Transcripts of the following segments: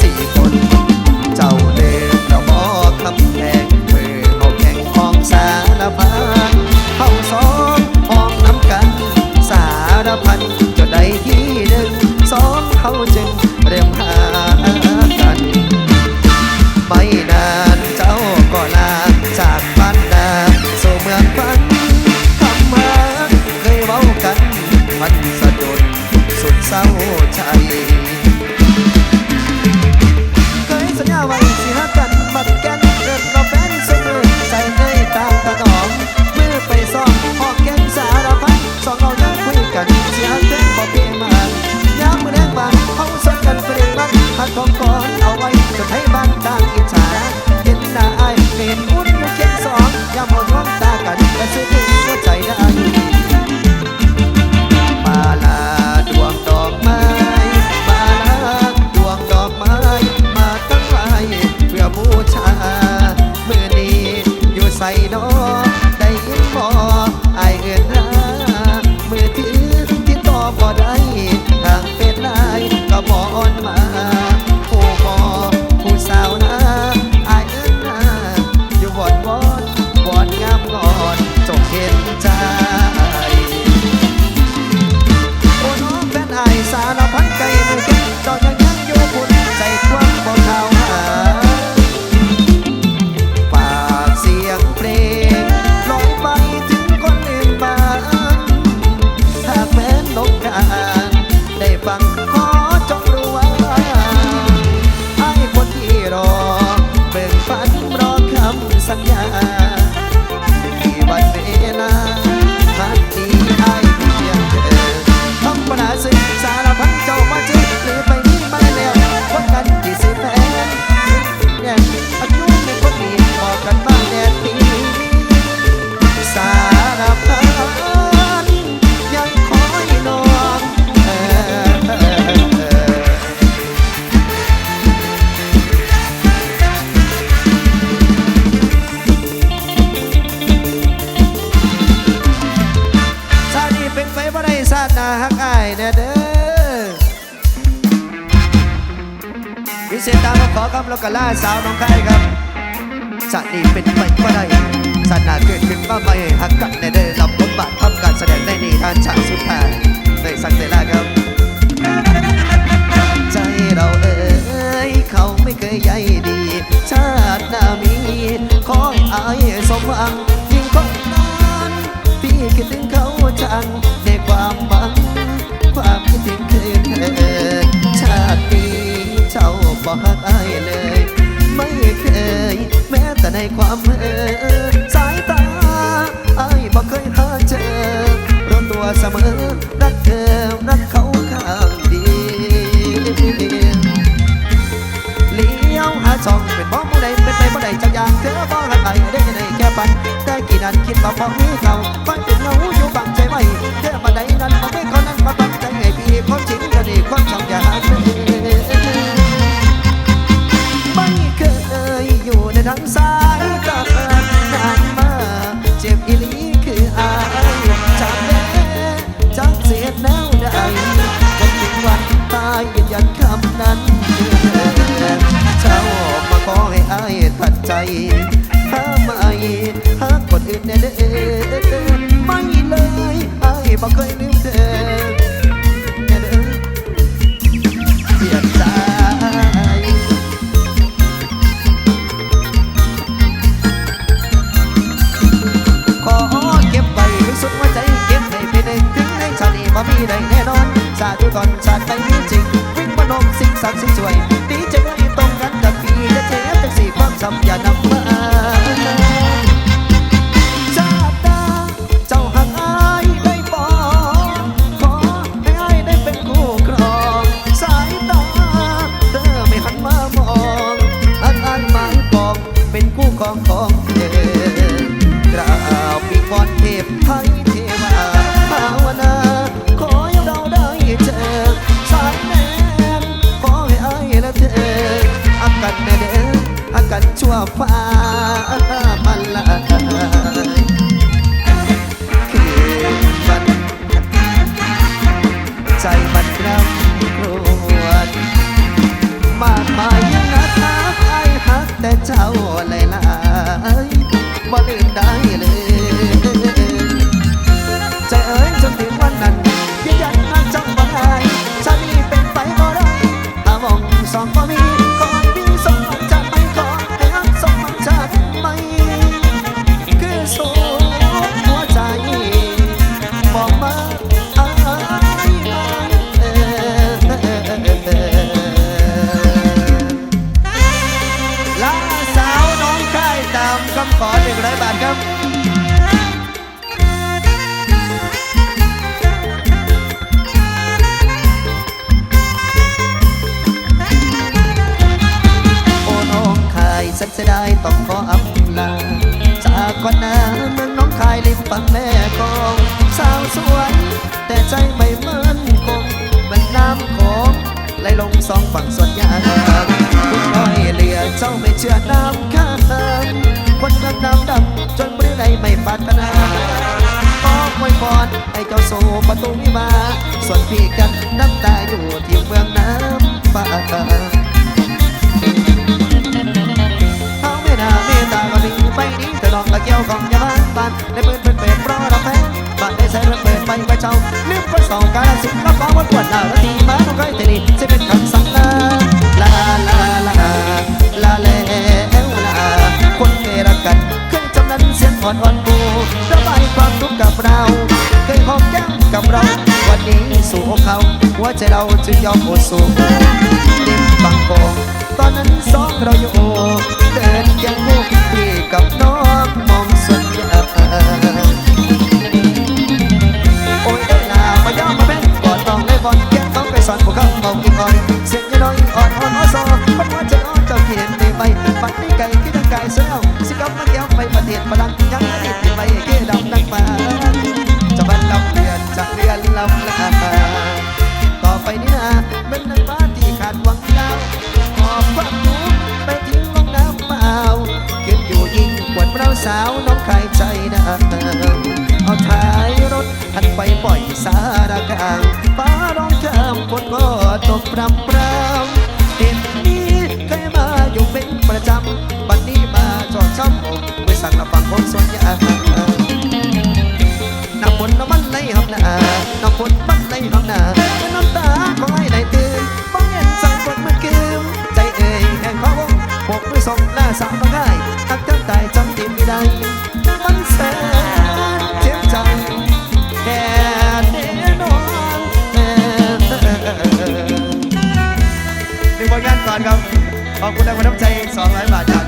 see for संज्ञा กะล่าสาวน้องใครครับสัตว์นี้เป็นไปก็ได้สัตนาเกิดขึ้นมาไม่หักกันในเด้รับบทบาททำการแสดงในนิทานฉากสุดท้ายในสังเตล่าครับ ใจเราเอ๋ยเขาไม่เคยใยดี ชาติหน้ามีคอยห้อายสมหวังยิ่งคนนานพี่คิดถึงเขาจังในความบังความคิดถึงคือเธอชาตินี้เจ้าบอกไอ้เลย ในความเออสายตาไอ้บ่เคยหาเจอรู้ตัวเสมอรักเธอรักเขาข้างดีเลี้ยวหาช่องเป็นบ่ผู้ใดเป็นไปบ่ได้เจ้าอย่างเธอบ่รักไอ้ได้ในแค่ปันแต่กี่นันคิดบ่พอมีเขา ชั่วฟ้า ขอหนึ่งร้อยบาทครับโอ้น้องคายสักเสียดายต้องขออำลาจากก่อนหน้าเมืองน้องคายริมฝั่งแม่กองสาวสวยแต่ใจไม่มั่นคงเหมันน้ำโขงไหลลงสองฝั่งส่วนยางคุณน้อยเหลียเจ้าไม่เชื่อน้ำ ไรไม่ปรารถนาขอไว้พรให้เจ้าโซประตูวิมาส่วนพี่กันน้ำตาอยู่ที่เมืองน้ำป่าเขาไม่น่าเมตตาก็มีไปนี้แต่ลองกะเกี่ยวของยาบ้านบ้านในเปิดเปิดเปิดเพราะเราแพ้บ้านได้ใส่เปิดเปิดไปไปเจ้าลืมก็สองการสิบรับฟ้าวันปวดหน้าละทีมาต้องใกล้แต่นี่จะเป็นคำ อ่อนอ่อนบูระบายความทุกข์กับเรา เคยหอมแก้มกับเรา วันนี้สู่อกเขาหัวใจเราจึงยอมอดสู้ริมบางโกงตอนนั้นสองเราอยู่เดินยังมุกพี่กับน้องมองส่วนยาโอ้ยได้ลามาย่อมาเป็นกอดต้องเลยบอลแก้ต้องไปสอนพวกเขาเมากินอ่อนเสียงยังน้ สารกลางฟ้าร้องข้ามฝนก็ตกพรำพรำเห็นนี้เคยมาอยู่เป็นประจำบัดนี้มาจอดช้ำอกไม่สั่งละฟังคนส่วนยางน้ำฝนน้ำมันไหลหอมหน้าน้ำฝนมันไหลหอมหน้าน้ำตาของไอ้ได้ตื่นฟังเห็นสั่งฝนเมันคืมใจเอ่ยแห่งพะวงพวกมือส่งหน้าสาว ขอบคุณนะคุณน้ำใจ 200 บาทจาก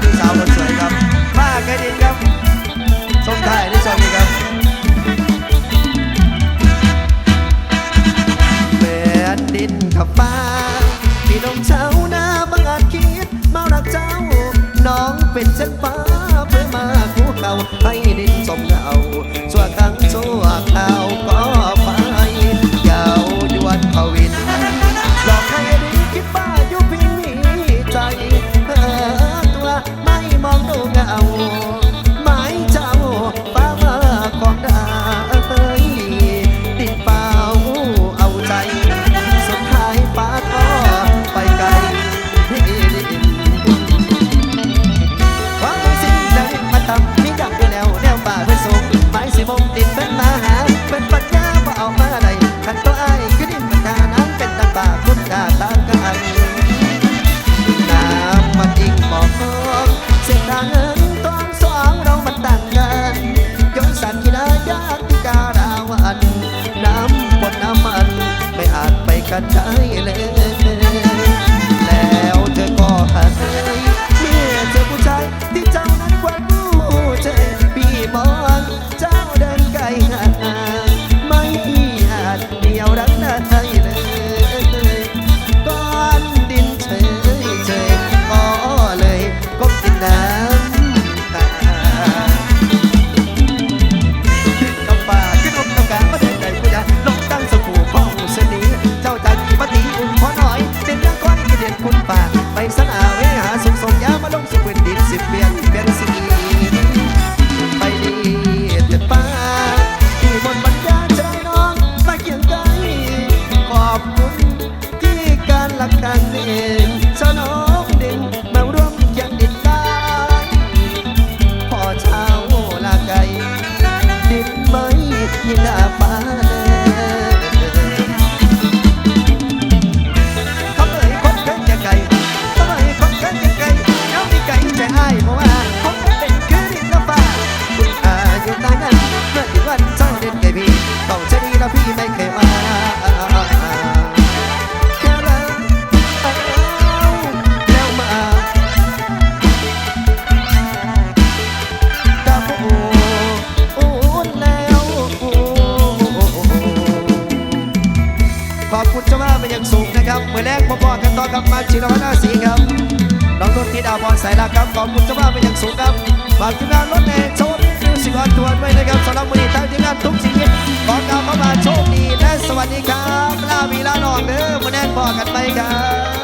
ธิดาพรสาลักครับขอบคุณเจ้าภาพเป็นอย่างสูงครับฝากทีมงานรถแดงโชว์นี้คือสิบวันทวนไว้นะครับสำหรับมือทั้งทีมงานทุกชีวิตขอกล่าวเข้ามาโชคดีและสวัสดีครับลาวีลาหนองเด้อมาแน่นพอกันไปครับ